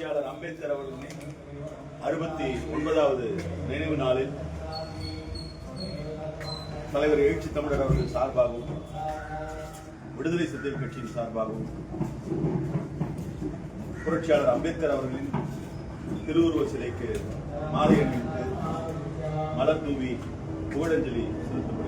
புரட்சியாளர் அம்பேத்கர் அவர்களின் அறுபத்தி ஒன்பதாவது நினைவு நாளில் தலைவர் எழுச்சி தமிழர் அவர்கள் சார்பாகவும் விடுதலை சிறுத்தைகள் கட்சியின் சார்பாகவும் புரட்சியாளர் அம்பேத்கர் அவர்களின் திருவுருவ சிலைக்கு மாலை அணிவித்து மலர் தூவி புகழஞ்சலி செலுத்தப்படுகிறது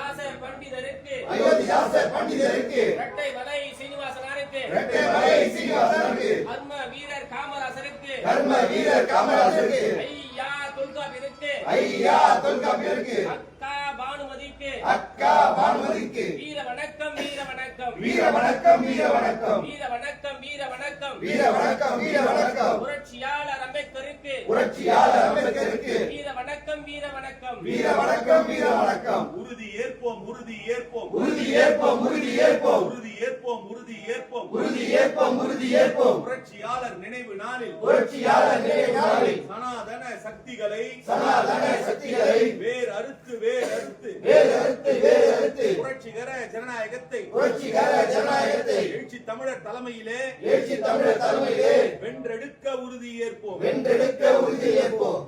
அயோத்திதாசர் பண்டிதருக்கு. அயோத்திதாசர் பண்டிதருக்கு. இரட்டை மலை சீனிவாசனாருக்கு. இரட்டைமலை சீனிவாசனுக்கு கர்ம வீரர் காமராசருக்கு. கர்ம வீரர் காமராஜருக்கு ஐயா தொல்காப்பியருக்கு. ஐயா தொல்காப்பியருக்கு. அக்கா பானுமதிக்கு. அக்கா பானுமதிக்கு. வீர வணக்கம் வீர வணக்கம் வீர வணக்கம் வீர வணக்கம் வீர வணக்கம் வீர வணக்கம் வீர வணக்கம் வீர வணக்கம் புரட்சியாளர் அம்பேத்கருக்கு. புரட்சியாளர் அம்பேத்கருக்கு. வீர வணக்கம் வீர வணக்கம் வீர வணக்கம் வீர உறுதி ஏற்போம் உறுதி ஏற்போம். உறுதி ஏற்போம் உறுதி ஏற்போம். உறுதி ஏற்போம் உறுதி ஏற்போம். உறுதி ஏற்போம் உறுதி ஏற்போம். புரட்சியாளர் நினைவு நாளில். புரட்சியாளர் நினைவு நாளில். சனாதன சக்திகளை சனாதன சக்திகளை வேர் அறுத்து வேர் அறுத்து வேறு அறுத்து வேறு அறுத்து புரட்சிகர ஜனநாயகத்தை புரட்சிகர ஜனநாயகத்தை எழுச்சி தமிழர் தலைமையிலே எழுச்சி தமிழர் தலைமையிலே வென்றெடுக்க உறுதி ஏற்போம். வென்றெடுக்க உறுதி ஏற்போம்.